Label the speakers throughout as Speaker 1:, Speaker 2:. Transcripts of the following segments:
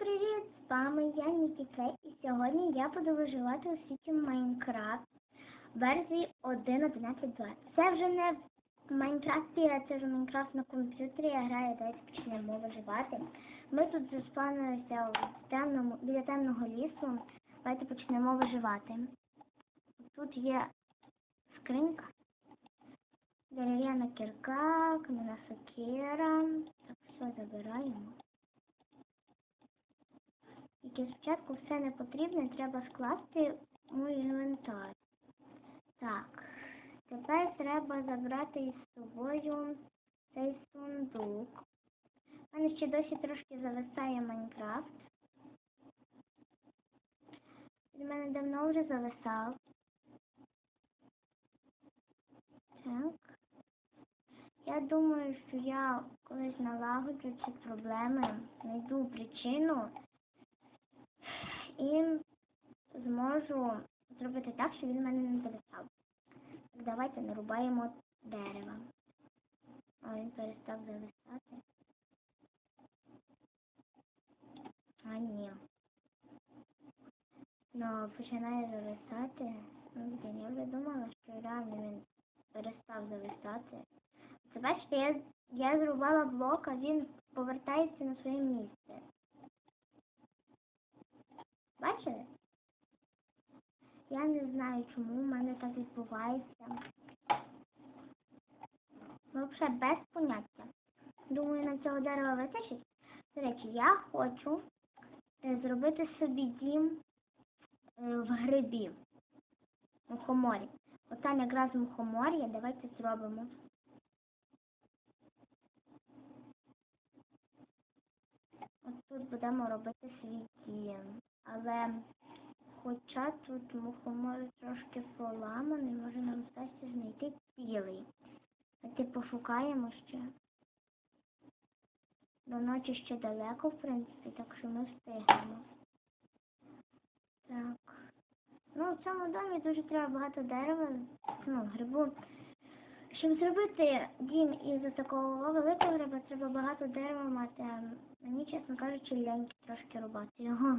Speaker 1: привіт! З вами я Нікіце, і сьогодні я буду виживати у світі Майнкрафт версії 1.11.2. Це вже не в Майнкрафті, а це вже Майнкрафт на комп'ютері. Я граю, давайте почнемо виживати. Ми тут заспавнилися в темному, біля темного лісу. Давайте почнемо виживати. Тут є скринька, дерев'яна кірка, кам'яна сокира. Так, все забираємо. Тільки спочатку все не потрібне, треба скласти у інвентар. Так, тепер треба забрати із собою цей сундук. У мене ще досі трошки зависає Майнкрафт. Від мене давно вже зависав. Так. Я думаю, що я колись налагоджу ці проблеми, знайду причину і зможу зробити так, щоб він мене не зависав. Давайте нарубаємо дерева. О, він перестав зависати. А ні. Ну, починає зависати. Ну, блін, я вже думала, що реально він перестав зависати. Це бачите, я, я зрубала блок, а він повертається на своє місце. Бачили? Я не знаю, чому в мене так відбувається. Взагалі без поняття. Думаю, на цього дерева вистачить. До речі, я хочу е, зробити собі дім е, в грибі. В мухоморі. От там якраз мухомор'я, давайте зробимо. От тут будемо робити свій дім. Але хоча тут мухомор трошки поламаний, може нам вдасться знайти цілий. Давайте пошукаємо ще. До ночі ще далеко, в принципі, так що ми встигнемо. Так. Ну, в цьому домі дуже треба багато дерева, ну, грибу. Щоб зробити дім із такого великого гриба, треба багато дерева мати. а Мені, чесно кажучи, ляньки трошки рубати його.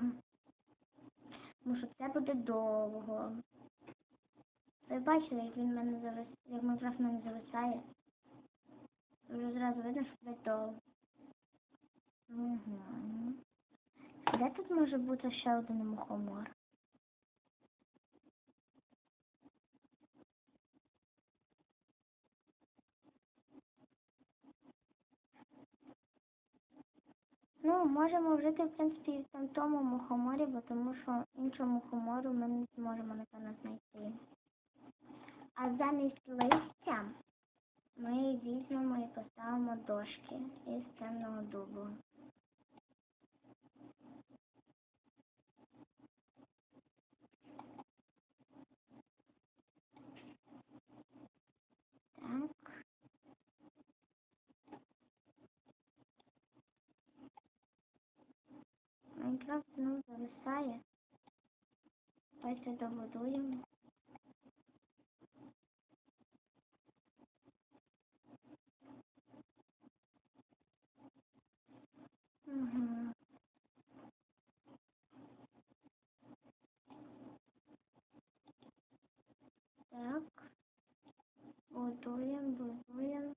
Speaker 1: Буде довго. Ви бачили, як він мене завис... як Майнкрафт мене зависає. Вже зразу видно, що буде довго. Угу. Де тут може бути ще один мухомор? Ну, можемо вжити, в принципі, і в тому мухоморі, бо тому що іншого мухомору ми не зможемо, напевно, знайти. А замість листя ми візьмемо і поставимо дошки із темного дубу. Так. Майнкрафт знову зависає. Давайте добудуємо. Угу. Так. Будуємо, будуємо.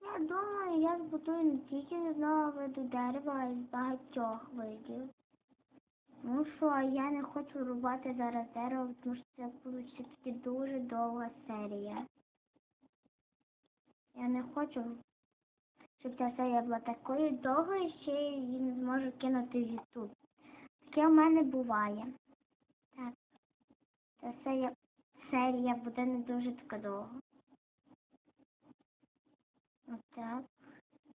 Speaker 1: Я думаю, я збудую не тільки з одного виду дерева, а з багатьох видів. Ну що, я не хочу рубати зараз дерево, тому що це буде дуже довга серія. Я не хочу, щоб ця серія була такою довгою, ще її не зможу кинути в YouTube. Таке в мене буває. Так. Ця серія, серія буде не дуже така довга. Отак.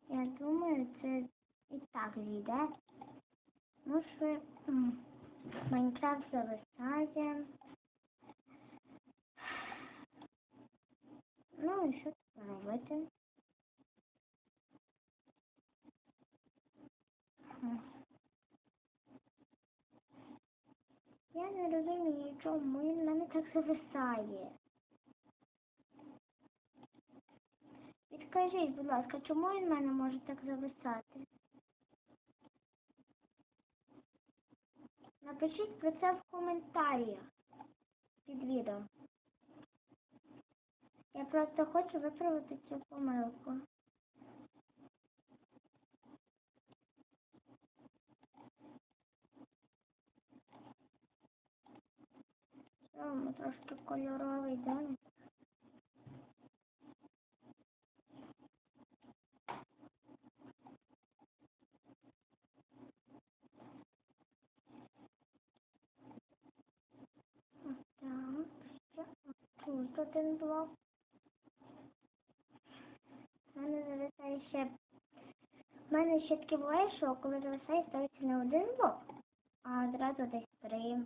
Speaker 1: Я думаю, це і так зійде. Ну що м, Майнкрафт зависає. Ну і що тут? Я не розумію, чому в мене так зависає. Підкажіть, будь ласка, чому він в мене може так зависати? Напишіть про це в коментарях під відео. Я просто хочу виправити цю помилку. Трошки кольоровий домик. Ось Так, ще тут один блок. У мене зависає ще. У мене ще таке буває, що коли зависає, ставиться не один блок, а одразу десь три.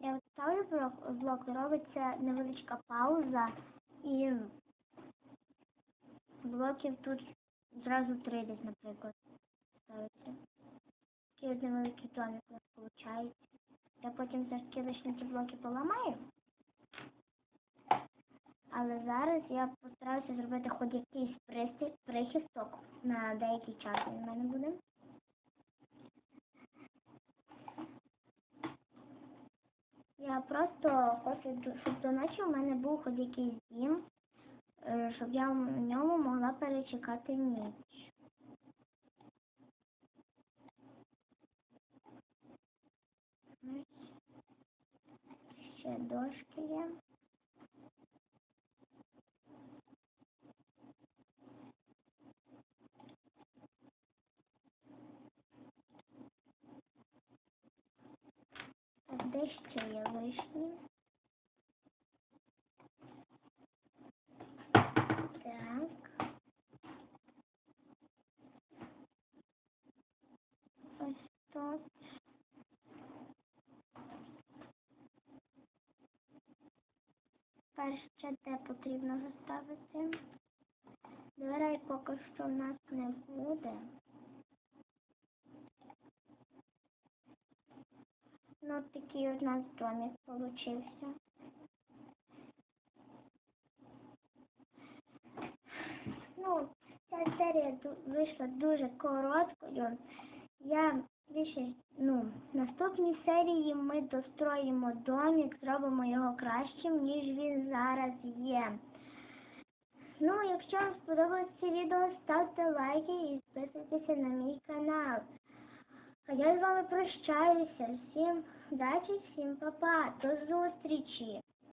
Speaker 1: Я от ставлю блок, блок, робиться невеличка пауза і блоків тут зразу три десь, наприклад, ставиться. Такий от невеликий домик у нас виходить. Я потім все ж таки ці блоки поламаю. Але зараз я постараюся зробити хоч якийсь прихисток на деякий час в мене буде. Я просто хочу, щоб до ночі у мене був хоч якийсь дім, щоб я в ньому могла перечекати ніч. Ще дошки є. Де ще є лишні? Так. Ось тут. Перше, де потрібно заставити. Дверей поки що в нас не буде. Ну, такий у нас домик получився. Ну, ця серія вийшла дуже короткою. Я більше, ну, в наступній серії ми достроїмо домік, зробимо його кращим, ніж він зараз є. Ну, якщо вам сподобалось це відео, ставте лайки і підписуйтеся на мій канал. А я з вами прощаюся. Всім удачі, всім па-па. До зустрічі!